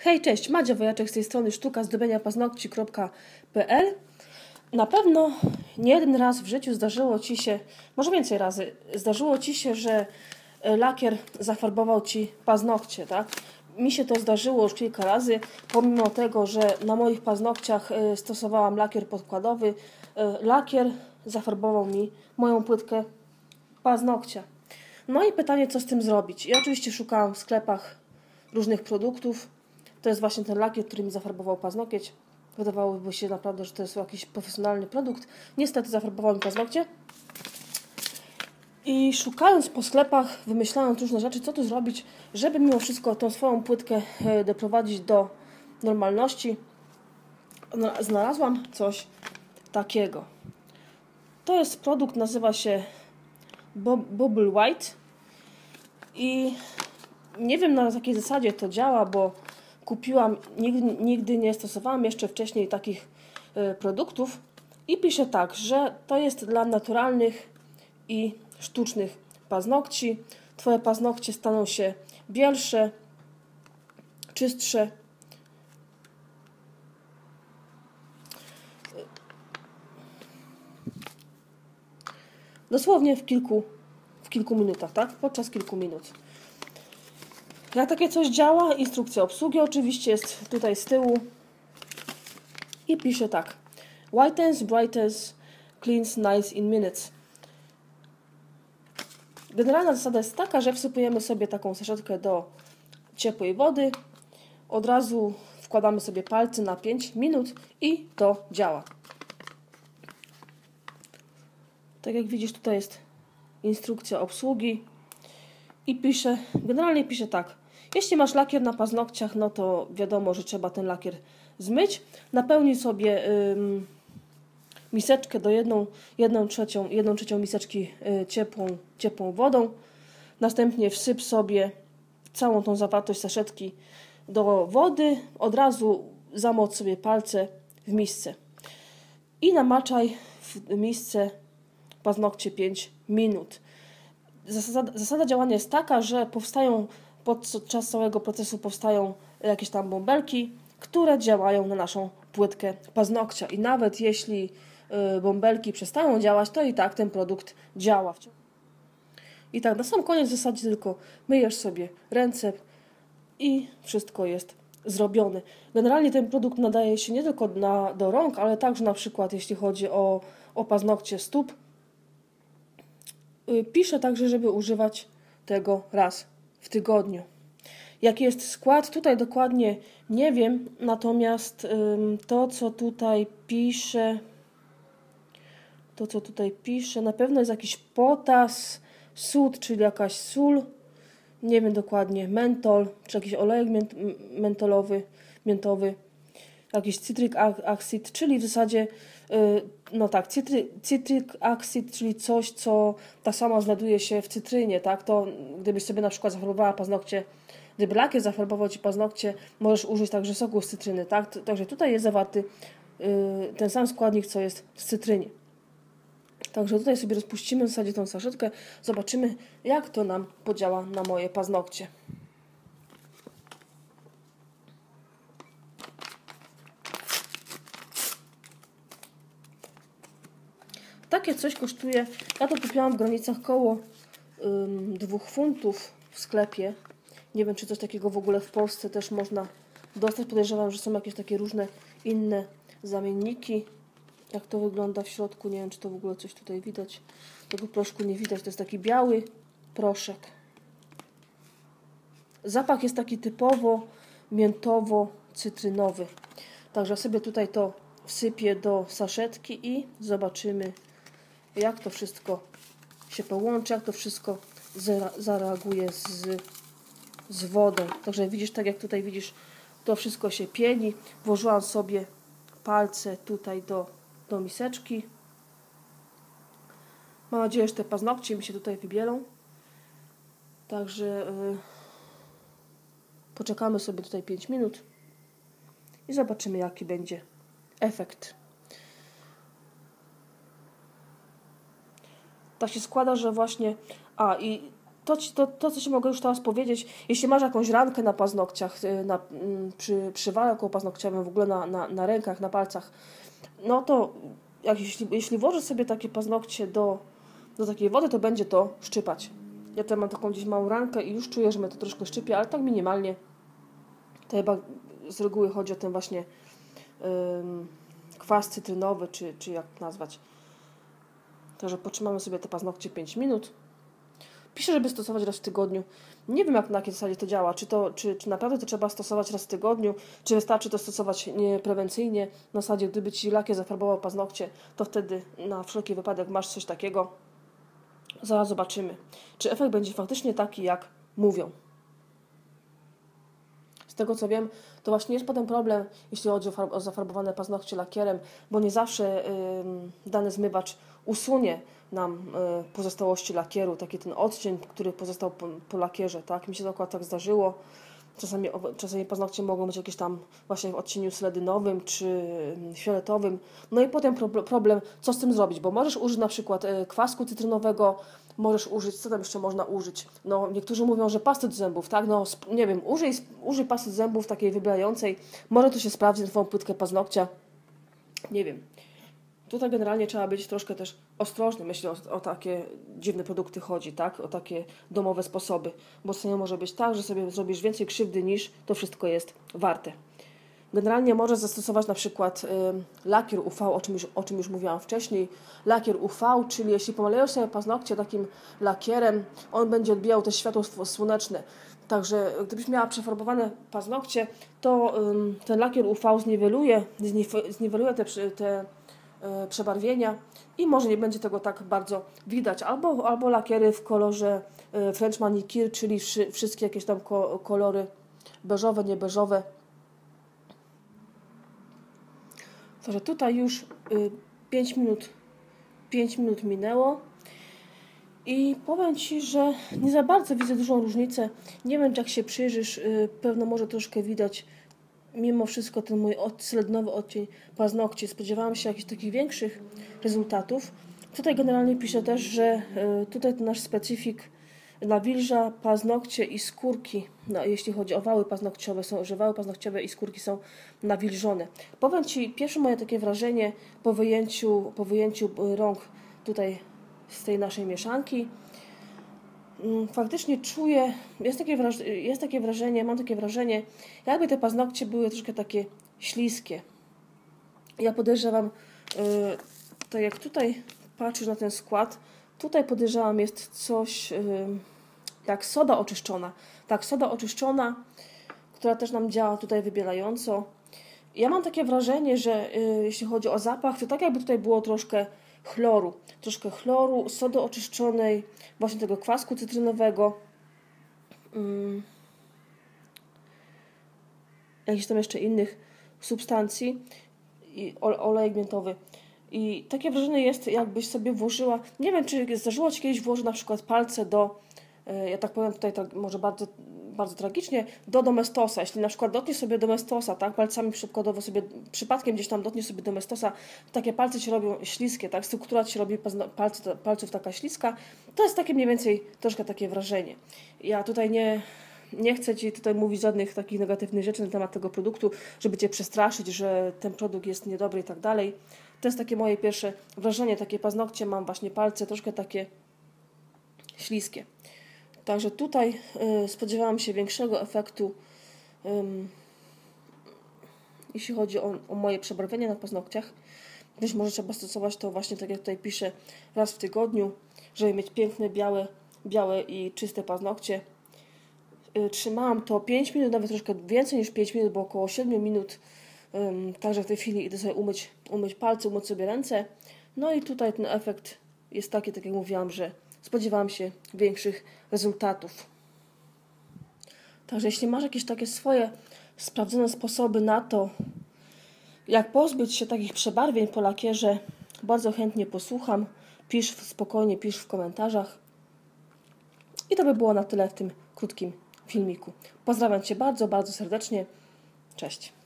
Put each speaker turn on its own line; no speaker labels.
Hej, cześć, Madzia Wojaczek z tej strony sztuka zdobienia paznokci.pl Na pewno nie jeden raz w życiu zdarzyło Ci się, może więcej razy, zdarzyło Ci się, że e, lakier zafarbował Ci paznokcie, tak? Mi się to zdarzyło już kilka razy, pomimo tego, że na moich paznokciach e, stosowałam lakier podkładowy, e, lakier zafarbował mi moją płytkę paznokcia. No i pytanie, co z tym zrobić? Ja oczywiście szukałam w sklepach różnych produktów, to jest właśnie ten lakier, który mi zafarbował paznokieć. Wydawałoby się naprawdę, że to jest jakiś profesjonalny produkt. Niestety zafarbował mi paznokcie. I szukając po sklepach, wymyślając różne rzeczy, co tu zrobić, żeby mimo wszystko tą swoją płytkę e, doprowadzić do normalności, znalazłam coś takiego. To jest produkt, nazywa się Bubble White i nie wiem na jakiej zasadzie to działa, bo kupiłam, nigdy, nigdy nie stosowałam jeszcze wcześniej takich y, produktów i pisze tak, że to jest dla naturalnych i sztucznych paznokci. Twoje paznokcie staną się bielsze, czystsze. Dosłownie w kilku, w kilku minutach, tak? Podczas kilku minut. Jak takie coś działa, instrukcja obsługi oczywiście jest tutaj z tyłu i pisze tak. Whitens, brightens, cleans, nice in minutes. Generalna zasada jest taka, że wsypujemy sobie taką saszetkę do ciepłej wody, od razu wkładamy sobie palce na 5 minut i to działa. Tak jak widzisz, tutaj jest instrukcja obsługi i pisze, generalnie pisze tak. Jeśli masz lakier na paznokciach, no to wiadomo, że trzeba ten lakier zmyć. Napełnij sobie ym, miseczkę do jedną, jedną, trzecią, jedną trzecią miseczki y, ciepłą, ciepłą wodą. Następnie wsyp sobie całą tą zawartość saszetki do wody. Od razu zamoc sobie palce w misce. I namaczaj w misce paznokcie 5 minut. Zasada, zasada działania jest taka, że powstają podczas całego procesu powstają jakieś tam bąbelki, które działają na naszą płytkę paznokcia. I nawet jeśli y, bąbelki przestają działać, to i tak ten produkt działa. I tak na sam koniec w zasadzie tylko myjesz sobie ręce i wszystko jest zrobione. Generalnie ten produkt nadaje się nie tylko na, do rąk, ale także na przykład jeśli chodzi o, o paznokcie stóp. Y, piszę także, żeby używać tego raz w tygodniu. Jaki jest skład? Tutaj dokładnie nie wiem, natomiast to, co tutaj pisze, to, co tutaj pisze, na pewno jest jakiś potas, sód, czyli jakaś sól, nie wiem dokładnie, mentol, czy jakiś olejek mentolowy, miętowy, jakiś citric acid, czyli w zasadzie no tak, cytry, citric acid, czyli coś, co ta sama znajduje się w cytrynie, tak, to gdybyś sobie na przykład zafarbowała paznokcie, gdyby lakier zafarbował Ci paznokcie, możesz użyć także soku z cytryny, tak, także tutaj jest zawarty yy, ten sam składnik, co jest w cytrynie. Także tutaj sobie rozpuścimy w zasadzie tą saszetkę, zobaczymy jak to nam podziała na moje paznokcie. Takie coś kosztuje, ja to kupiłam w granicach koło ym, 2 funtów w sklepie. Nie wiem, czy coś takiego w ogóle w Polsce też można dostać. Podejrzewam, że są jakieś takie różne inne zamienniki. Jak to wygląda w środku, nie wiem, czy to w ogóle coś tutaj widać. Tego proszku nie widać, to jest taki biały proszek. Zapach jest taki typowo miętowo-cytrynowy. Także sobie tutaj to wsypię do saszetki i zobaczymy, jak to wszystko się połączy, jak to wszystko zareaguje z, z wodą. Także widzisz, tak jak tutaj widzisz, to wszystko się pieni. Włożyłam sobie palce tutaj do, do miseczki. Mam nadzieję, że te paznokcie mi się tutaj wybielą. Także yy, poczekamy sobie tutaj 5 minut i zobaczymy, jaki będzie efekt. Tak się składa, że właśnie. A i to, to, to, co Ci mogę już teraz powiedzieć, jeśli masz jakąś rankę na paznokciach, y, na, mm, przy, przy wale paznokciowym, w ogóle na, na, na rękach, na palcach, no to jak, jeśli, jeśli włożysz sobie takie paznokcie do, do takiej wody, to będzie to szczypać. Ja tutaj mam taką gdzieś małą rankę i już czuję, że mnie to troszkę szczypie, ale tak minimalnie. To chyba z reguły chodzi o ten właśnie kwas cytrynowy, czy, czy jak nazwać. Także potrzymamy sobie te paznokcie 5 minut. Piszę, żeby stosować raz w tygodniu. Nie wiem, jak na jakiej zasadzie to działa. Czy, to, czy, czy naprawdę to trzeba stosować raz w tygodniu, czy wystarczy to stosować nie prewencyjnie. Na zasadzie, gdyby ci lakier zafarbował paznokcie, to wtedy na wszelki wypadek masz coś takiego. Zaraz zobaczymy, czy efekt będzie faktycznie taki, jak mówią. Tego co wiem, to właśnie jest potem problem, jeśli chodzi o, zafarbowane paznokcie lakierem, bo nie zawsze yy, dany zmywacz usunie nam y, pozostałości lakieru, taki ten odcień, który pozostał po, po lakierze, tak? Mi się akurat tak zdarzyło. Czasami, czasami paznokcie mogą być jakieś tam właśnie w odcieniu sledynowym czy mm, fioletowym. No i potem pro, problem, co z tym zrobić, bo możesz użyć na przykład y, kwasku cytrynowego, możesz użyć, co tam jeszcze można użyć? No niektórzy mówią, że pasty do zębów, tak? No nie wiem, użyj, użyj pasty do zębów takiej wyblającej, może to się sprawdzi na Twoją płytkę paznokcia. Nie wiem. Tutaj generalnie trzeba być troszkę też ostrożnym, jeśli o, o, takie dziwne produkty chodzi, tak? O takie domowe sposoby, bo sobie może być tak, że sobie zrobisz więcej krzywdy niż to wszystko jest warte. Generalnie możesz zastosować na przykład y, lakier UV, o czym, już, o czym już mówiłam wcześniej. Lakier UV, czyli jeśli pomalujesz sobie paznokcie takim lakierem, on będzie odbijał też światło słoneczne. Także gdybyś miała przefarbowane paznokcie, to y, ten lakier UV zniweluje, zniweluje te, te przebarwienia i może nie będzie tego tak bardzo widać. Albo, albo lakiery w kolorze e, French Manicure, czyli wszystkie jakieś tam kolory beżowe, niebeżowe. Także tutaj już 5 y, minut, 5 minut minęło. I powiem Ci, że nie za bardzo widzę dużą różnicę. Nie wiem, jak się przyjrzysz, y, pewno może troszkę widać mimo wszystko ten mój slednowy odcień paznokci. Spodziewałam się jakichś takich większych rezultatów. Tutaj generalnie piszę też, że e, tutaj ten nasz specyfik nawilża paznokcie i skórki, no, jeśli chodzi o wały paznokciowe, są, że wały paznokciowe i skórki są nawilżone. Powiem Ci, pierwsze moje takie wrażenie po wyjęciu, po wyjęciu rąk tutaj z tej naszej mieszanki, faktycznie czuję, jest takie, wrażenie, jest takie wrażenie, mam takie wrażenie, jakby te paznokcie były troszkę takie śliskie. Ja podejrzewam, yy, tak jak tutaj patrzysz na ten skład, tutaj podejrzewam jest coś jak soda oczyszczona. Tak, soda oczyszczona, która też nam działa tutaj wybielająco. Ja mam takie wrażenie, że yy, jeśli chodzi o zapach, to tak jakby tutaj było troszkę chloru. Troszkę chloru, sody oczyszczonej, właśnie tego kwasku cytrynowego. Um, jakichś tam jeszcze innych substancji i olej miętowy. I takie wrażenie jest, jakbyś sobie włożyła, nie wiem, czy zdarzyło Ci kiedyś włożyć na przykład palce do, e, ja tak powiem tutaj tak może bardzo bardzo tragicznie, do domestosa. Jeśli na przykład dotniesz sobie domestosa, tak, palcami przykładowo sobie, przypadkiem gdzieś tam dotniesz sobie domestosa, takie palce się robią śliskie, tak, struktura ci robi palców taka śliska, to jest takie mniej więcej troszkę takie wrażenie. Ja tutaj nie, nie chcę Ci tutaj mówić żadnych takich negatywnych rzeczy na temat tego produktu, żeby Cię przestraszyć, że ten produkt jest niedobry i tak dalej. To jest takie moje pierwsze wrażenie, takie paznokcie mam, właśnie palce troszkę takie śliskie. Także tutaj y, spodziewałam się większego efektu, jeśli chodzi o, o moje przebarwienie na paznokciach. Być może trzeba stosować to właśnie tak jak tutaj piszę, raz w tygodniu, żeby mieć piękne, białe, białe i czyste paznokcie. Y, trzymałam to 5 minut, nawet troszkę więcej niż 5 minut, bo około 7 minut. Także w tej chwili idę sobie umyć, umyć palce, umyć sobie ręce. No i tutaj ten efekt jest taki, tak jak mówiłam, że spodziewałam się większych rezultatów. Także jeśli masz jakieś takie swoje sprawdzone sposoby na to, jak pozbyć się takich przebarwień po lakierze, bardzo chętnie posłucham. Pisz spokojnie, pisz w komentarzach. I to by było na tyle w tym krótkim filmiku. Pozdrawiam Cię bardzo, bardzo serdecznie. Cześć.